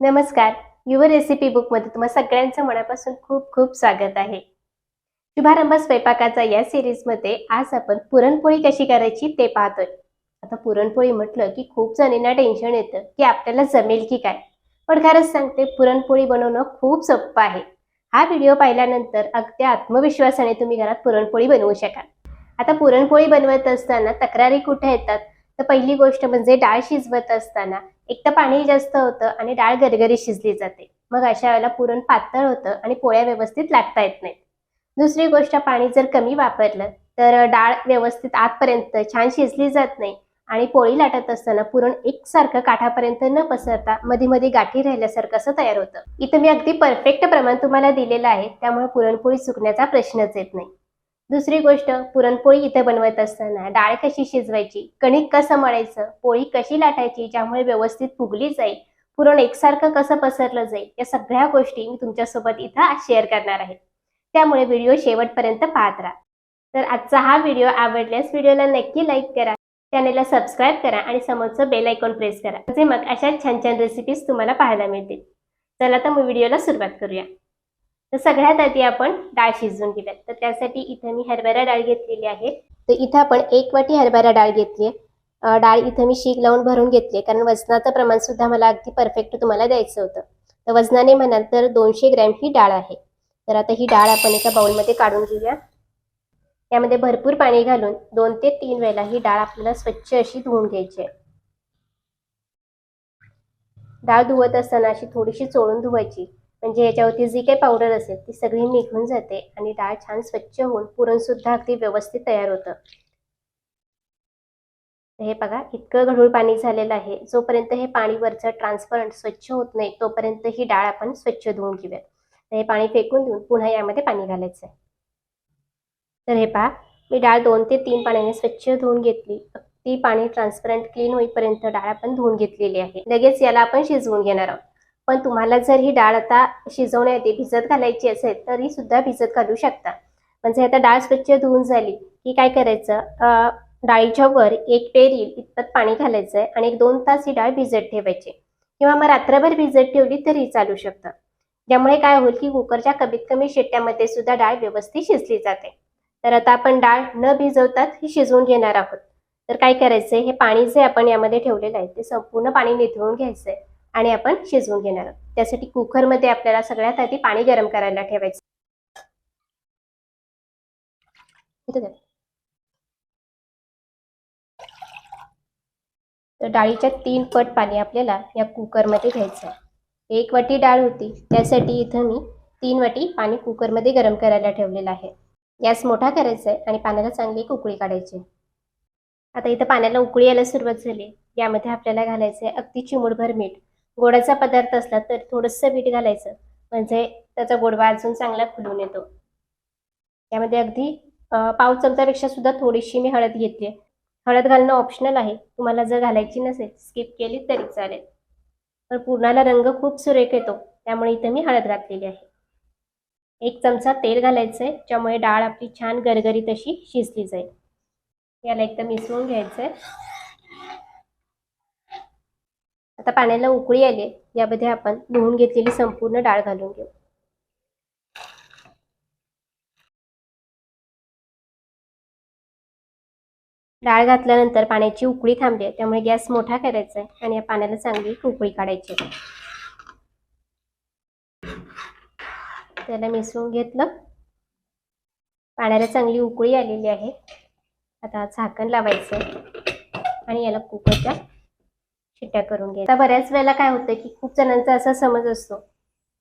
नमस्कार. Your recipe बुकमध्ये तुम्हा सगळ्यांचं मनापासून खूप खूप स्वागत आहे. शुभारंभ स्वयंपाकाचा या सिरीजमध्ये आज आपण पुरणपोळी कशी करायची ते पाहतोय. आता पुरणपोळी म्हटलं की खूप जणींना टेन्शन येतं की आपल्याला जमेल की काय. पण खरंच सांगते पुरणपोळी बनवणं खूप सोपं आहे. हा व्हिडिओ पाहिल्यानंतर अगदी आत्मविश्वासाने तुम्ही घरात पुरणपोळी बनवू शकाल. आता पुरणपोळी बनवत असताना तक्रारी कुठे येतात? तर पहिली गोष्ट म्हणजे डाळ शिजवत असताना एक तर पाणी जास्त होतं आणि डाळ गरगरी शिजली जाते. मग अशा वेळेला पुरण पातळ होतं आणि पोळ्या व्यवस्थित लाटता येत नाहीत. दुसरी गोष्ट पाणी जर कमी वापरलं तर डाळ व्यवस्थित आतपर्यंत छान शिजली जात नाही आणि पोळी लाटत असताना पुरण एकसारखं काठापर्यंत न पसरता मध्ये मध्ये गाठी राहिल्यासारखं असं तयार होतं. इथं मी अगदी परफेक्ट प्रमाण तुम्हाला दिलेलं आहे त्यामुळे पुरणपोळी चुकण्याचा प्रश्नच येत नाही. दुसरी गोष्ट पुरणपोळी इथे बनवत असताना डाळ कशी शिजवायची कणिक कसं मळायचं पोळी कशी लाटायची ज्यामुळे व्यवस्थित फुगली जाईल पुरण एकसारखं कसं पसरलं जाईल या सगळ्या गोष्टी मी तुमच्यासोबत इथं आज शेअर करणार आहे. त्यामुळे व्हिडिओ शेवटपर्यंत पाहत राहा. तर आजचा हा व्हिडिओ आवडल्यास व्हिडिओला नक्की लाईक करा चॅनेलला सबस्क्राईब करा आणि समोरचं बेल आयकॉन प्रेस करा. म्हणजे मग अशा छान छान रेसिपीज तुम्हाला पाहायला मिळतील. चला तर मग व्हिडिओला सुरुवात करूया. तर सगळ्यात आधी आपण डाळ शिजवून घेऊयात. तर त्यासाठी इथं मी हरभरा डाळ घेतलेली आहे. तर इथं आपण एक वाटी हरभरा डाळ घेतली आहे डाळ इथं मी शीक लावून भरून घेतली कारण वजनाचं प्रमाण सुद्धा मला अगदी परफेक्ट तुम्हाला द्यायचं होतं. तर वजनाने म्हणाल तर दोनशे ग्रॅम ही डाळ आहे. तर आता ही डाळ आपण एका बाउलमध्ये काढून घेऊया. त्यामध्ये भरपूर पाणी घालून दोन ते तीन वेळेला ही डाळ आपल्याला स्वच्छ अशी धुवून घ्यायची आहे. डाळ धुवत असताना अशी थोडीशी चोळून धुवायची. म्हणजे याच्यावरती जी काही पावडर असेल ती सगळी निघून जाते आणि डाळ छान स्वच्छ होऊन पुरणसुद्धा अगदी व्यवस्थित तयार होतं. हे बघा इतकं गढूळ पाणी झालेलं आहे. जोपर्यंत हे पाणी वरचं ट्रान्सपरंट स्वच्छ होत नाही तोपर्यंत ही डाळ आपण स्वच्छ धुवून घेऊयात. तर हे पाणी फेकून देऊन पुन्हा यामध्ये पाणी घालायचं आहे तर हे पहा मी डाळ दोन ते तीन पाण्याने स्वच्छ धुवून घेतली. ती पाणी ट्रान्सपरंट क्लीन होईपर्यंत डाळ आपण धुवून घेतलेली आहे. लगेच याला आपण शिजवून घेणार आहोत. पण तुम्हाला जर ही डाळ आता शिजवण्यात भिजत घालायची असेल तरी सुद्धा भिजत घालू शकता. म्हणजे आता डाळ स्वच्छ धुवून झाली की काय करायचं? डाळीच्या वर एक पेर येईल इतपत पाणी घालायचं आहे आणि एक दोन तास ही डाळ भिजत ठेवायची. किंवा मग रात्रभर भिजत ठेवली तरी चालू शकतं. ज्यामुळे काय होईल की कुकरच्या कमीत कमी शिट्ट्यामध्ये सुद्धा डाळ व्यवस्थित शिजली जाते. तर आता आपण डाळ न भिजवताच ही शिजवून घेणार आहोत. तर काय करायचंय? हे पाणी जे आपण यामध्ये ठेवलेलं आहे ते संपूर्ण पाणी निथळून घ्यायचंय. आणि आपण शिजवून घेणार आहोत. त्यासाठी कुकरमध्ये आपल्याला सगळ्यात आधी पाणी गरम करायला ठेवायचं. तर डाळीच्या तीन पट पाणी आपल्याला या कुकरमध्ये घ्यायचं आहे. एक वाटी डाळ होती. त्यासाठी इथं मी तीन वाटी पाणी कुकरमध्ये गरम करायला ठेवलेलं आहे. गॅस मोठा करायचा आहे आणि पाण्याला चांगली एक उकळी काढायची आता इथं पाण्याला उकळी यायला सुरुवात झाली. यामध्ये आपल्याला घालायचं आहे अगदी चिमूटभर मीठ. गोडाचा पदार्थ असला तर थोडंसं मीठ घालायचं. म्हणजे त्याचा गोडवा अजून चांगला फुलून येतो. त्यामध्ये अगदी पाव चमचापेक्षा सुद्धा थोडीशी मी हळद घेतली. हळद घालणं ऑप्शनल आहे. तुम्हाला जर घालायची नसेल स्किप केली तरी चालेल. पण पूर्णाला रंग खूप सुरेख येतो. त्यामुळे इथं मी हळद घातलेली आहे. एक चमचा तेल घालायचं आहे ज्यामुळे डाळ आपली छान गरगरीत अशी शिजली जाईल. याला एकदम मिसळून घ्यायचं आहे आता पाण्याला उकळी आली यामध्ये आपण धुवून घेतलेली संपूर्ण डाळ घालून घेऊ. डाळ घातल्यानंतर पाण्याची उकळी थांबली आहे. त्यामुळे गॅस मोठा करायचा आहे आणि या पाण्याला चांगली उकळी काढायची त्याला मिसळून घेतलं. पाण्याला चांगली उकळी आलेली आहे. आता झाकण लावायचं आणि याला कुकरच्या शिट्ट्या करून घ्यायचा आता बऱ्याच वेळेला काय होतं की खूप जणांचा असा समज असतो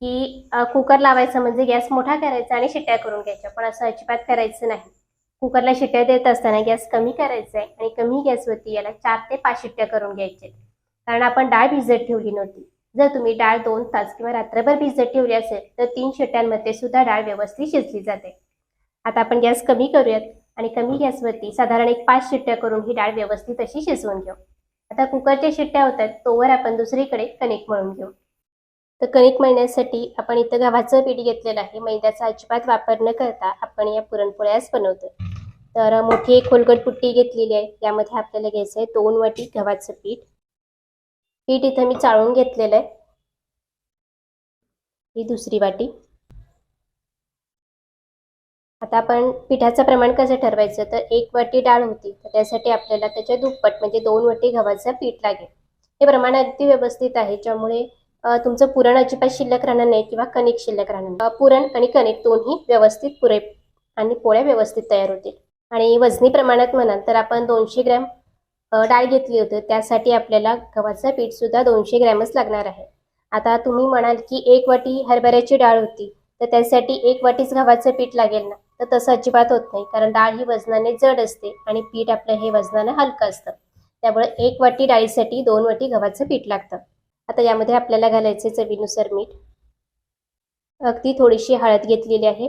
की कुकर लावायचा म्हणजे गॅस मोठा करायचा आणि शिट्ट्या करून घ्यायच्या. पण असं अजिबात करायचं नाही. कुकरला शिट्ट्या देत असताना गॅस कमी करायचा आहे आणि कमी गॅसवरती याला चार ते पाच शिट्ट्या करून घ्यायचे कारण आपण डाळ भिजत ठेवली नव्हती. जर तुम्ही डाळ दोन तास किंवा रात्रभर भिजत ठेवली असेल तर तीन शिट्ट्यांमध्ये सुद्धा डाळ व्यवस्थित शिजली जाते. आता आपण गॅस कमी करूयात आणि कमी गॅसवरती साधारण एक पाच शिट्ट्या करून ही डाळ व्यवस्थित अशी शिजवून घेऊ. आता कुकरच्या शिट्ट्या होतात तोवर आपण दुसरीकडे कणिक मळून घेऊ. तर कणिक मळण्यासाठी आपण इथं गव्हाचं पीठ घेतलेलं आहे. मैद्याचा अजिबात वापर न करता आपण या पुरणपोळ्याच बनवतो तर मोठी एक खोलगट पुट्टी घेतलेली आहे. यामध्ये आपल्याला घ्यायचं आहे दोन वाटी गव्हाचं पीठ. पीठ इथं मी चाळून घेतलेलं आहे. ही दुसरी वाटी. आता आपण पिठाचं प्रमाण कसं ठरवायचं? तर एक वाटी डाळ होती. तर त्यासाठी आपल्याला त्याच्या दुप्पट म्हणजे दोन वाटी गव्हाचं पीठ लागेल. हे प्रमाण अगदी व्यवस्थित आहे. ज्यामुळे तुमचं पुरण अजिबात शिल्लक राहणार नाही किंवा कणिक शिल्लक राहणार नाही. पुरण आणि कणिक दोन्ही व्यवस्थित पुरे आणि पोळ्या व्यवस्थित तयार होतील. आणि वजनी प्रमाणात म्हणाल तर आपण दोनशे ग्रॅम डाळ घेतली होती. त्यासाठी आपल्याला गव्हाचं पीठ सुद्धा दोनशे ग्रॅमच लागणार आहे. आता तुम्ही म्हणाल की एक वाटी हरभऱ्याची डाळ होती. तर त्यासाठी एक वाटीच गव्हाचं पीठ लागेल ना? तर तसं अजिबात होत नाही. कारण डाळ ही वजनाने जड असते आणि पीठ आपलं हे वजनानं हलकं असतं. त्यामुळे एक वाटी डाळीसाठी दोन वाटी गव्हाचं पीठ लागतं. आता यामध्ये आपल्याला घालायचे चवीनुसार मीठ. अगदी थोडीशी हळद घेतलेली आहे.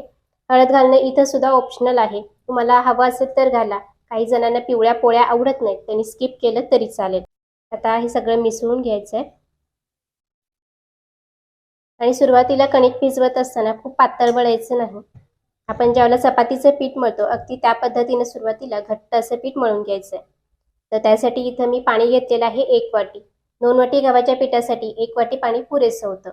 हळद घालणं इथं सुद्धा ऑप्शनल आहे. तुम्हाला हवं असेल तर घाला. काही जणांना पिवळ्या पोळ्या आवडत नाहीत. त्यांनी स्किप केलं तरी चालेल. आता हे सगळं मिसळून घ्यायचं आहे आणि सुरुवातीला कणिक भिजवत असताना खूप पातळ वळायचं नाही. आपण ज्यावेळेला चपातीचं पीठ मळतो अगदी त्या पद्धतीनं सुरुवातीला घट्ट असं पीठ मळून घ्यायचं. आहे तर त्यासाठी इथं मी पाणी घेतलेलं आहे एक वाटी. दोन वाटी गव्हाच्या पिठासाठी एक वाटी पाणी पुरेसं होतं.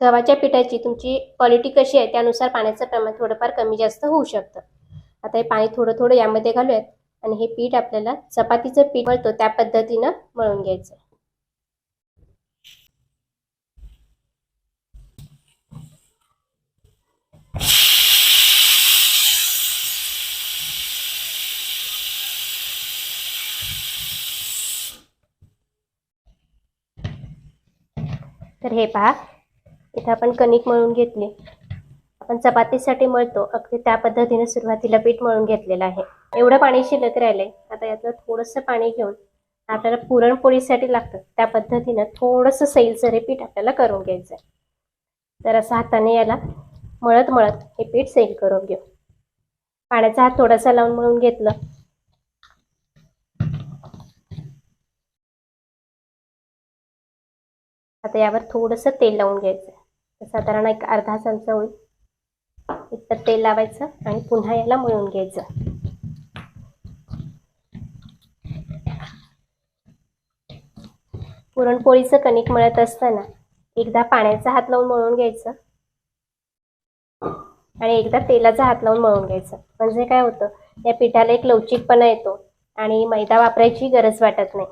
गव्हाच्या पिठाची तुमची क्वालिटी कशी आहे त्यानुसार पाण्याचं प्रमाण थोडंफार कमी जास्त होऊ शकतं. आता हे पाणी थोडं थोडं यामध्ये घालूयात आणि हे पीठ आपल्याला चपातीचं पीठ मळतो त्या पद्धतीनं मळून घ्यायचं. तर हे पहा इथं आपण कणिक मळून घेतली. आपण चपातीसाठी मळतो अगदी त्या पद्धतीने सुरुवातीला पीठ मळून घेतलेलं आहे. एवढं पाणी शिल्लक राहिलंय आता यातलं थोडंसं पाणी घेऊन आपल्याला पुरणपोळीसाठी लागतं. त्या पद्धतीनं थोडंसं सैलसर हे पीठ आपल्याला करून घ्यायचं आहे तर असं हाताने याला मळत मळत हे पीठ सैल करून घेऊ. पाण्याचा हात थोडासा लावून मळून घेतलं. आता यावर थोडंसं तेल लावून घ्यायचं. साधारण एक अर्धा चमचा होईल. इतर तेल लावायचं आणि पुन्हा याला मळून घ्यायचं. पुरणपोळीचं कणिक मळत असताना एकदा पाण्याचा हात लावून मळून घ्यायचं. आणि एकदा तेलाचा हात लावून मळून घ्यायचं. म्हणजे काय होतं? या पिठाला एक लवचिकपणा येतो आणि मैदा वापरायची गरज वाटत नाही.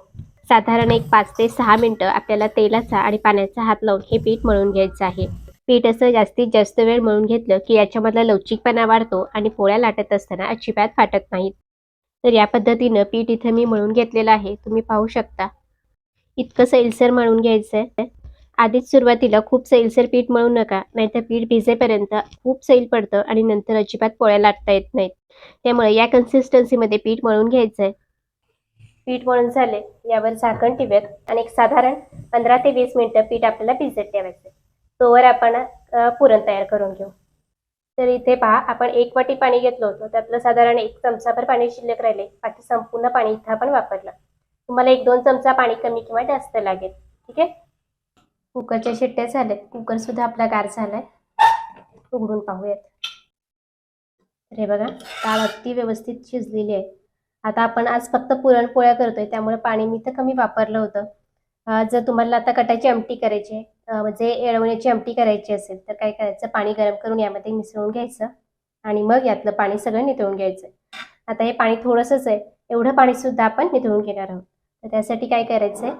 साधारण एक पाच ते सहा मिनटं आपल्याला तेलाचा आणि पाण्याचा हात लावून हे पीठ मळून घ्यायचं आहे. पीठ असं जास्तीत जास्त वेळ मळून घेतलं की याच्यामधला लवचिकपणा वाढतो आणि पोळ्या लाटत असताना अजिबात फाटत नाहीत. तर या पद्धतीनं पीठ इथं मी मळून घेतलेलं आहे. तुम्ही पाहू शकता. इतकं सैलसर मळून घ्यायचं आहे आधीच सुरुवातीला खूप सैलसर पीठ मळू नका नाहीतर पीठ भिजेपर्यंत खूप सैल पडतं आणि नंतर अजिबात पोळ्या लाटता येत नाहीत. त्यामुळे या कन्सिस्टन्सीमध्ये पीठ मळून घ्यायचं आहे पीठ मळून झाले यावर झाकण ठेवूयात आणि एक साधारण पंधरा ते वीस मिनिटं पीठ आपल्याला भिजत ठेवायचं तोवर आपण पुरण तयार करून घेऊ. तर इथे पहा आपण एक वाटी पाणी घेतलं होतं. त्यातलं साधारण एक चमचाभर पाणी शिल्लक राहिले. बाकी संपूर्ण पाणी इथं आपण वापरलं. तुम्हाला एक दोन चमचा पाणी कमी किंवा जास्त लागेल. ठीक आहे? कुकरच्या शिट्ट्या झाल्यात. कुकर सुद्धा आपला गार झालाय. उघडून पाहूयात. तर हे बघा डाळ अगदी व्यवस्थित शिजलेली आहे. आता आपण आज फक्त पुरणपोळ्या करतोय त्यामुळे पाणी मी तर कमी वापरलं होतं. जर तुम्हाला आता कटाची आमटी करायची आहे म्हणजे येळवण्याची आमटी करायची असेल तर काय करायचं? पाणी गरम करून यामध्ये मिसळून घ्यायचं आणि मग यातलं पाणी सगळं निथळून घ्यायचं. आता हे पाणी थोडंसंच आहे एवढं पाणी सुद्धा आपण निथळून घेणार आहोत. तर त्यासाठी काय करायचं आहे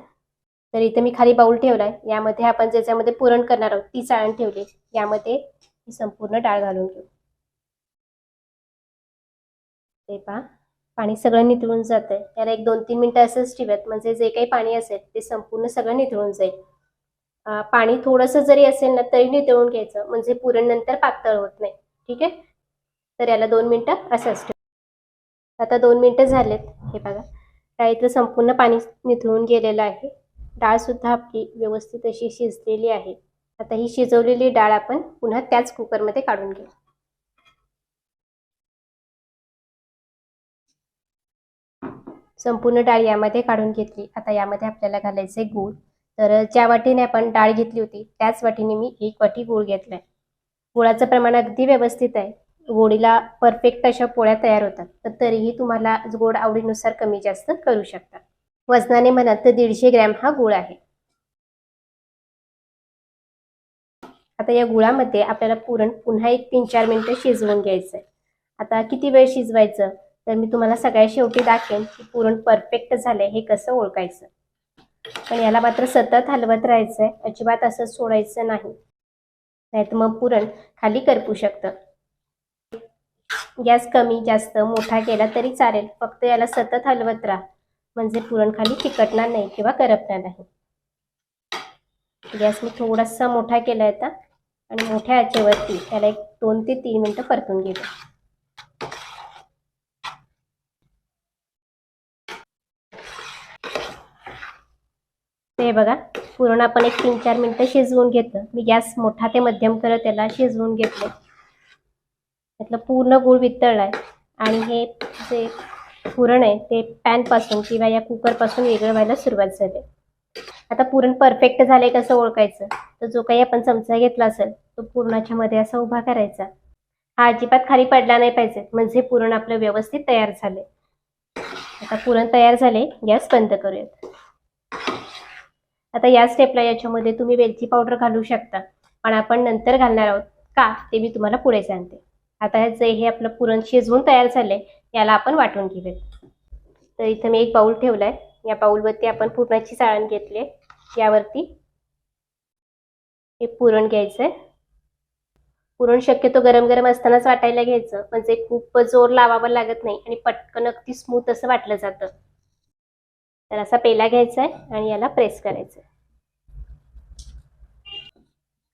तर इथं मी खाली बाऊल ठेवलाय यामध्ये आपण ज्याच्यामध्ये पुरण करणार आहोत ती चाळण ठेवली यामध्ये संपूर्ण डाळ घालून घेऊ. ते पहा. पाणी सगळं निथळून जातं आहे त्याला एक दोन तीन मिनटं असंच ठेवत म्हणजे जे काही पाणी असेल ते संपूर्ण सगळं निथळून जाईल. पाणी थोडंसं जरी असेल ना तरी निथळून घ्यायचं. म्हणजे पुरण नंतर पातळ होत नाही. ठीक आहे? तर याला दोन मिनटं असंच ठेव आता दोन मिनटं झालेत. हे बघा. डाळीतलं संपूर्ण पाणी निथळून गेलेलं आहे. डाळ सुद्धा आपली व्यवस्थित अशी शिजलेली आहे. आता ही शिजवलेली डाळ आपण पुन्हा त्याच कुकरमध्ये काढून घेऊ. संपूर्ण डाळ यामध्ये काढून घेतली. आता यामध्ये आपल्याला घालायचे गूळ. तर ज्या वाटीने आपण डाळ घेतली होती त्याच वाटीने मी एक वाटी गूळ घेतलाय. गुळाचं प्रमाण अगदी व्यवस्थित आहे. गोडीला परफेक्ट अशा पोळ्या तयार होतात. तर तरीही तुम्हाला गोड आवडीनुसार कमी जास्त करू शकता. वजनाने म्हणाल तर दीडशे ग्रॅम हा गूळ आहे. आता या गुळामध्ये आपल्याला पुरण पुन्हा एक तीन चार मिनिटं शिजवून घ्यायचं आहे आता किती वेळ शिजवायचं? तर मी तुम्हाला सगळ्या शेवटी दाखेन की पुरण परफेक्ट झालंय हे कसं ओळखायचं. पण याला मात्र सतत हलवत राहायचंय अजिबात असं सोडायचं नाही. नाहीतर मग पुरण खाली करपू शकतं. गॅस कमी जास्त मोठा केला तरी चालेल फक्त याला सतत हलवत राहा. म्हणजे पुरण खाली चिकटणार नाही किंवा करपणार नाही. गॅस मी थोडासा मोठा केला आता आणि मोठ्या आचेवरती त्याला एक दोन ते तीन मिनटं परतून घेतो. हे बघा. पुरण आपण एक तीन चार मिनटं शिजवून घेतलं. मी गॅस मोठा ते मध्यम करत त्याला शिजवून घेतलं. त्यातलं पूर्ण गूळ वितळलाय. आणि हे जे पुरण आहे ते पॅनपासून किंवा या कुकरपासून वेगळं व्हायला सुरुवात झाली. आता पुरण परफेक्ट झालंय कसं ओळखायचं? तर जो काही आपण चमचा घेतला असेल तो पुरणाच्या मध्ये असा उभा करायचा. हा अजिबात खाली पडला नाही पाहिजे. म्हणजे पुरण आपलं व्यवस्थित तयार झाले आता पुरण तयार झाले गॅस बंद करूयात. आता या स्टेपला याच्यामध्ये तुम्ही वेलची पावडर घालू शकता. पण आपण नंतर घालणार आहोत. का? ते मी तुम्हाला पुढे सांगते. आता जे हे आपलं पुरण शिजवून तयार झालंय याला आपण वाटून घेऊयात. तर इथं मी एक बाऊल ठेवलाय. या बाऊलवरती आपण पुरणाची चाळण घेतली यावरती हे पुरण घ्यायचंय. पुरण शक्यतो गरम गरम असतानाच वाटायला घ्यायचं. म्हणजे खूप जोर लावावा लागत नाही आणि पटकन अगदी स्मूथ असं वाटलं जातं. तर असा पेला घ्यायचा आहे आणि याला प्रेस करायचं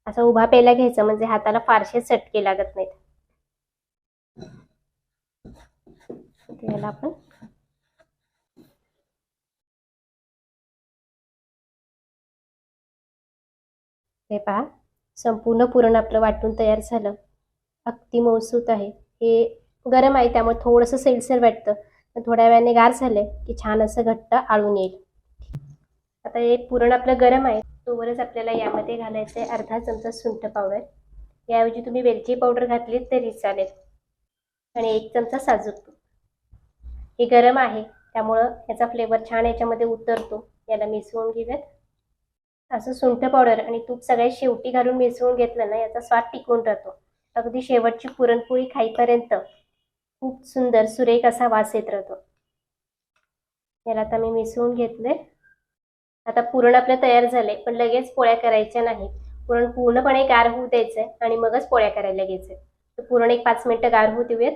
असा उभा पेला घ्यायचा म्हणजे हाताला फारसे चटके लागत नाहीत. याला आपण हे पहा संपूर्ण पुरण आपलं वाटून तयार झालं. अगदी मौसूत आहे. हे गरम आहे त्यामुळे थोडंसं सैलसर वाटतं. थोड्या वेळाने गार झाले की छान असं घट्ट आळून येईल. आता हे पुरण आपलं गरम आहे तोवरच आपल्याला यामध्ये घालायचं आहे अर्धा चमचा सुंठ पावडर. याऐवजी तुम्ही वेलची पावडर घातली तरी चालेल. आणि एक चमचा साजूक तूप. हे गरम आहे त्यामुळं याचा फ्लेवर छान याच्यामध्ये उतरतो. याला मिसळून घेऊयात. असं सुंठ पावडर आणि तूप सगळ्यात शेवटी घालून मिसळून घेतलं ना याचा स्वाद टिकून राहतो. अगदी शेवटची पुरणपोळी खाईपर्यंत खूप सुंदर सुरेख असा वास येत राहतो. याला आता मी मिसळून घेतले आता पुरण आपलं तयार झाले पण लगेच पोळ्या करायच्या नाही पुरण पूर्णपणे गार होऊ द्यायचंय आणि मगच पोळ्या करायला घ्यायचंय. तर पुरण एक पाच मिनिटं गार होऊ देऊयात.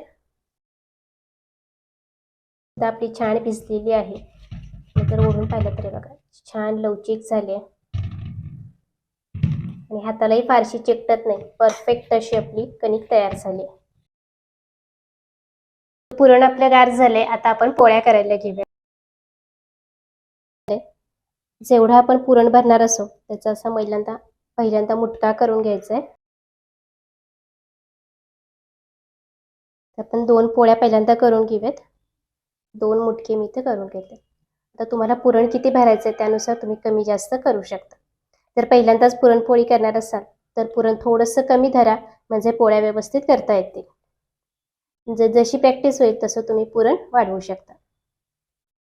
आपली छान भिजलेली आहे. नंतर ओढून पाहिलं तरी बघा. छान लवचिक झाली आहे. आणि हातालाही फारशी चिकटत नाही. परफेक्ट अशी आपली कणिक तयार झाली पुरण आपलं गार झाले आता आपण पोळ्या करायला घेऊया. जेवढा आपण पुरण भरणार असो त्याचा असा पहिल्यांदा पहिल्यांदा मुटका करून घ्यायचा आहे आपण दोन पोळ्या पहिल्यांदा करून घेऊयात. दोन मुटके मी इथे करून घेते. आता तुम्हाला पुरण किती भरायचं आहे त्यानुसार तुम्ही कमी जास्त करू शकता. जर पहिल्यांदाच पुरणपोळी करणार असाल तर पुरण थोडंसं कमी धरा म्हणजे पोळ्या व्यवस्थित करता येतील. ज जशी प्रॅक्टिस होईल तसं तुम्ही पुरण वाढवू शकता.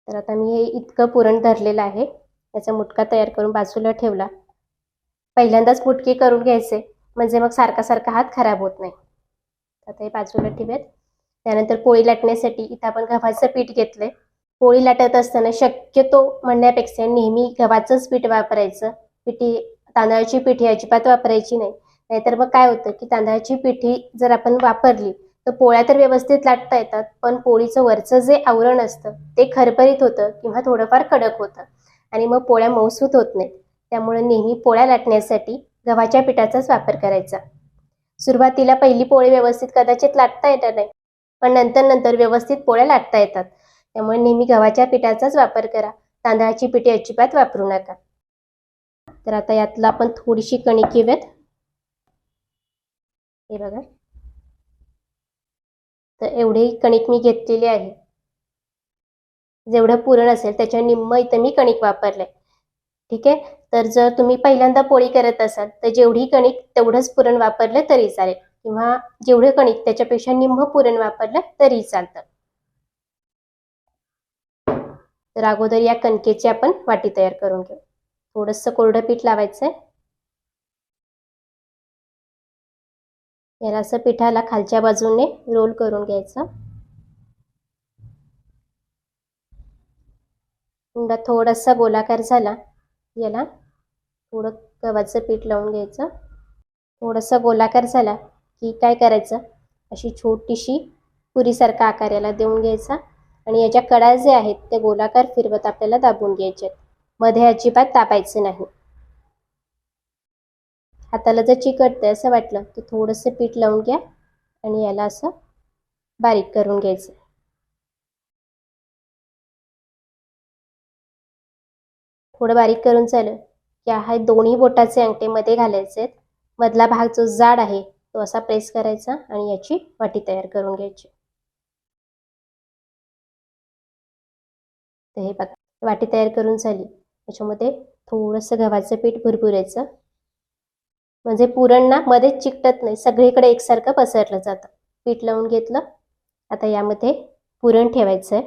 तर आता मी हे इतकं पुरण धरलेलं आहे. याचा मुटका तयार करून बाजूला ठेवला. पहिल्यांदाच मुटके करून घ्यायचे. म्हणजे मग सारखा सारखा हात खराब होत नाही. आता हे बाजूला ठेवूयात. त्यानंतर पोळी लाटण्यासाठी इथं आपण गव्हाचं पीठ घेतलंय. पोळी लाटत असताना शक्यतो म्हणण्यापेक्षा नेहमी गव्हाचंच पीठ वापरायचं. पिठी तांदळाची पिठी अजिबात वापरायची नाही. नाहीतर मग काय होतं की तांदळाची पिठी जर आपण वापरली तर पोळ्या तर व्यवस्थित लाटता येतात पण पोळीचं वरचं जे आवरण असतं ते खरपरीत होतं किंवा थोडंफार कडक होतं. आणि मग पोळ्या मौसूत होत नाहीत. त्यामुळे नेहमी पोळ्या लाटण्यासाठी गव्हाच्या पिठाचाच वापर करायचा. सुरुवातीला पहिली पोळी व्यवस्थित कदाचित लाटता येणार नाही पण नंतर नंतर व्यवस्थित पोळ्या लाटता येतात. त्यामुळे नेहमी गव्हाच्या पिठाचाच वापर करा. तांदळाची पिठी अजिबात वापरू नका. तर आता यातला आपण थोडीशी कणिक घेऊयात. हे बघा. तर एवढेही कणिक मी घेतलेली आहे. जेवढं पुरण असेल त्याच्या निम्म इथं मी कणिक वापरलंय. ठीक आहे? तर जर तुम्ही पहिल्यांदा पोळी करत असाल तर जेवढी कणिक तेवढंच पुरण वापरलं तरी चालेल. किंवा जेवढं कणिक त्याच्यापेक्षा निम्म पुरण वापरलं तरी चालतं. तर अगोदर या कणकेची आपण वाटी तयार करून घेऊ. थोडंसं कोरडं पीठ लावायचं आहे याला असं पिठाला खालच्या बाजूने रोल करून घ्यायचं. उंडा थोडासा गोलाकार झाला याला थोडं गव्हाचं पीठ लावून घ्यायचं. थोडासा गोलाकार झाला की काय करायचं? अशी छोटीशी पुरीसारखा आकार याला देऊन घ्यायचा आणि याच्या कडा जे आहेत ते गोलाकार फिरवत आपल्याला दाबून घ्यायचे मध्ये अजिबात दाबायचं नाही. हाताला जर चिकटतंय असं वाटलं तर थोडंसं पीठ लावून घ्या आणि याला असं बारीक करून घ्यायचं. थोडं बारीक करून चालेल की हा दोन्ही बोटाचे अंगठे मध्ये घालायचे आहेत. मधला भाग जो जाड आहे तो असा प्रेस करायचा आणि याची वाटी तयार करून घ्यायची. तर हे बघा वाटी तयार करून झाली. त्याच्यामध्ये थोडंसं गव्हाचं पीठ भुरभुरायचं. म्हणजे पुरण ना मध्येच चिकटत नाही. सगळीकडे एकसारखं पसरलं जातं. पीठ लावून घेतलं. आता यामध्ये पुरण ठेवायचं आहे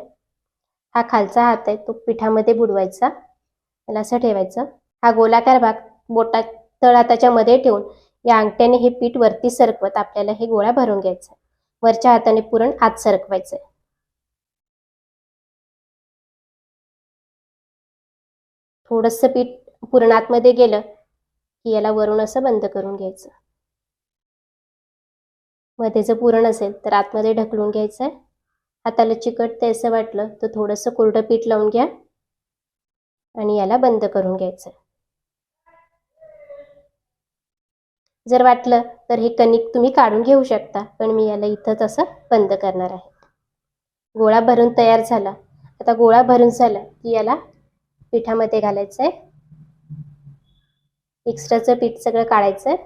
हा खालचा हात आहे. तो पिठामध्ये बुडवायचा. त्याला असं ठेवायचं. हा गोलाकार भाग बोटा तळ हाताच्या मध्ये ठेवून या अंगठ्याने हे पीठ वरती सरकवत आपल्याला हे गोळा भरून घ्यायचा वरच्या हाताने पुरण आत सरकवायचं थोडंसं पीठ पुरण आतमध्ये गेलं की याला वरून असं बंद करून घ्यायचं. मध्ये जर पुरण असेल तर आतमध्ये ढकलून घ्यायचं आहे हाताला चिकटते असं वाटलं तर थोडंसं कोरडं पीठ लावून घ्या. आणि याला बंद करून घ्यायचं जर वाटलं तर हे कणिक तुम्ही काढून घेऊ शकता पण मी याला इथंच असं बंद करणार आहे. गोळा भरून तयार झाला. आता गोळा भरून झाला की याला पिठामध्ये घालायचं आहे एक्स्ट्राचं पीठ सगळं काढायचं आहे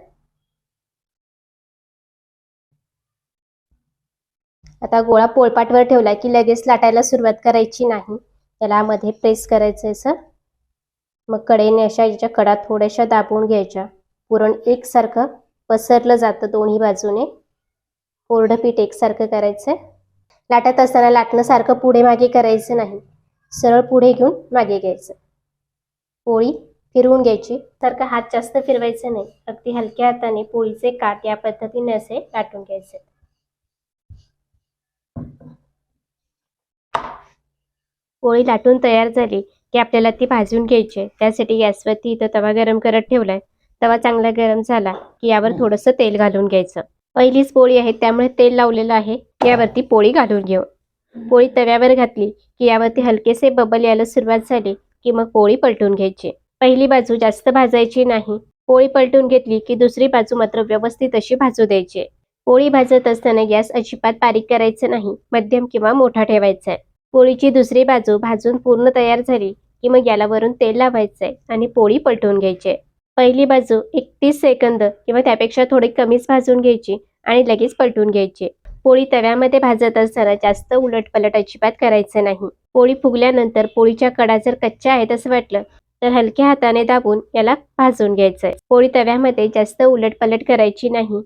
आता गोळा पोळपाटवर ठेवला की लगेच लाटायला सुरुवात करायची नाही. त्याला मध्ये प्रेस करायचं असं. मग कडेने अशा याच्या कडा थोड्याशा दाबून घ्यायच्या. पुरण एकसारखं पसरलं जातं दोन्ही बाजूने. कोरडं पीठ एकसारखं करायचं लाटत असताना लाटणं सारखं पुढे मागे करायचं नाही. सरळ पुढे घेऊन मागे घ्यायचं. पोळी फिरवून घ्यायची. सारखं हात जास्त फिरवायचं नाही. अगदी हलक्या हाताने पोळीचे काट या पद्धतीने असे लाटून घ्यायचे. पोळी लाटून तयार झाली की आपल्याला ती भाजून घ्यायची त्यासाठी गॅसवरती इथं तवा गरम करत ठेवलाय. तवा चांगला गरम झाला की यावर थोडंसं तेल घालून घ्यायचं. पहिलीच पोळी आहे त्यामुळे तेल लावलेलं आहे. यावरती पोळी घालून घेऊ. पोळी तव्यावर घातली की यावरती हलकेसे बबल यायला सुरुवात झाली की मग पोळी पलटून घ्यायची. पहिली बाजू जास्त भाजायची नाही. पोळी पलटून घेतली की दुसरी बाजू मात्र व्यवस्थित अशी भाजू द्यायची. पोळी भाजत असताना गॅस अजिबात बारीक करायचं नाही. मध्यम किंवा मोठा ठेवायचा आहे पोळीची दुसरी बाजू भाजून पूर्ण तयार झाली की मग याला वरून तेल लावायचंय आणि पोळी पलटवून घ्यायची पहिली बाजू एक तीस सेकंद किंवा त्यापेक्षा थोडी कमीच भाजून घ्यायची आणि लगेच पलटून घ्यायची. पोळी तव्यामध्ये भाजत असताना जास्त उलट पलट अजिबात करायचं नाही. पोळी फुगल्यानंतर पोळीच्या कडा जर कच्च्या आहेत असं वाटलं तर हलक्या हाताने दाबून याला भाजून घ्यायचंय. पोळी तव्यामध्ये जास्त उलट पलट करायची नाही.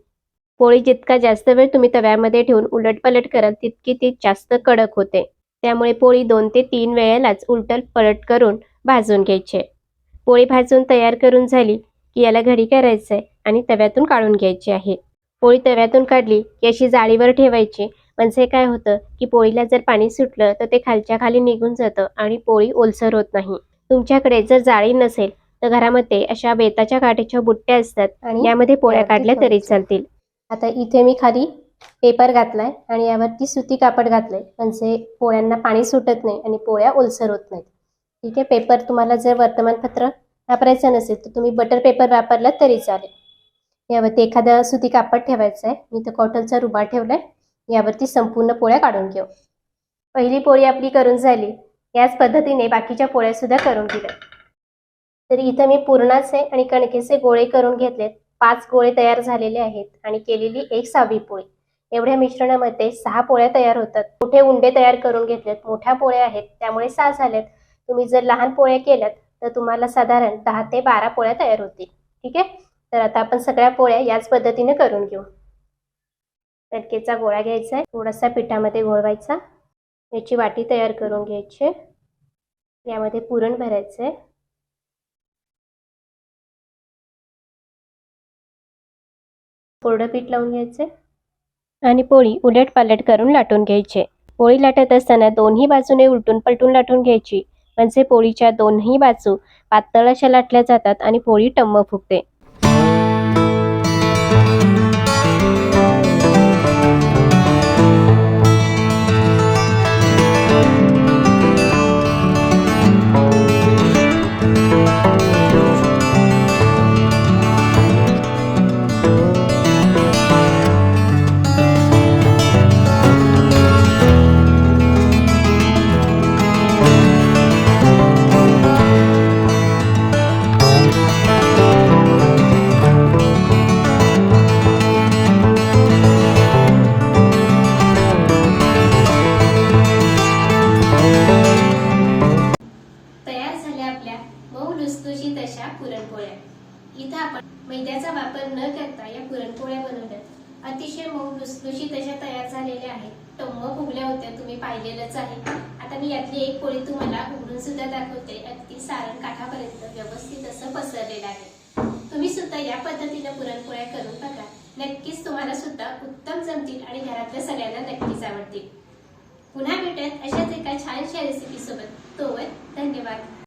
पोळी जितका जास्त वेळ तुम्ही तव्यामध्ये ठेवून उलट पलट कराल तितकी ती जास्त कडक होते. त्यामुळे पोळी दोन ते तीन वेळेलाच उलट पलट करून भाजून घ्यायचे. पोळी भाजून तयार करून झाली की याला घडी करायचं आहे आणि तव्यातून काढून घ्यायची आहे. पोळी तव्यातून काढली की अशी जाळीवर ठेवायची. म्हणजे काय होतं की पोळीला जर पाणी सुटलं तर ते खालच्या खाली निघून जातं आणि पोळी ओलसर होत नाही. तुमच्याकडे जर जाळी नसेल तर घरामध्ये अशा बेताच्या काठीच्या बुट्ट्या असतात आणि यामध्ये पोळ्या काढल्या तरी चालतील. आता इथे मी खाली पेपर घातलाय आणि यावरती सुती कापड घातलंय. म्हणजे पोळ्यांना पाणी सुटत नाही आणि पोळ्या ओलसर होत नाहीत. ठीक आहे पेपर तुम्हाला जर वर्तमानपत्र वापरायचं नसेल तर तुम्ही बटर पेपर वापरला तरी चालेल. यावरती एखादं सुती कापड ठेवायचं आहे मी तर कॉटनचा रुमाल ठेवलाय. यावरती संपूर्ण पोळ्या काढून घेऊ. पहिली पोळी आपली करून झाली. याच पद्धतीने बाकीच्या पोळ्या सुद्धा करून दिल्या. तर इथं मी पूर्णाचे आणि कणकेचे गोळे करून घेतलेत. पाच गोळे तयार झालेले आहेत आणि केलेली एक सहावी पोळी. एवढ्या मिश्रणामध्ये सहा पोळ्या तयार होतात. मोठे उंडे तयार करून घेतलेत. मोठ्या पोळ्या आहेत. त्यामुळे सहा झाल्यात. तुम्ही जर लहान पोळ्या केल्यात तर तुम्हाला साधारण दहा ते बारा पोळ्या तयार होतील. ठीक आहे? तर आता आपण सगळ्या पोळ्या याच पद्धतीने करून घेऊ. कणकेचा गोळा घ्यायचा आहे. थोडासा पिठामध्ये घोळवायचा. याची वाटी तयार करून घ्यायची. यामध्ये पुरण भरायचं आहे कोरडं पीठ लावून घ्यायचे आणि पोळी उलट पालट करून लाटून घ्यायचे. पोळी लाटत असताना दोन्ही बाजूने उलटून पलटून लाटून घ्यायची. म्हणजे पोळीच्या दोन्ही बाजू पातळ अशा लाटल्या जातात आणि पोळी टम्म फुगते. जमतील आणि घरातल्या सगळ्यांना नक्कीच आवडतील. पुन्हा भेटत अशाच एका छानशा रेसिपी सोबत. तोवर धन्यवाद.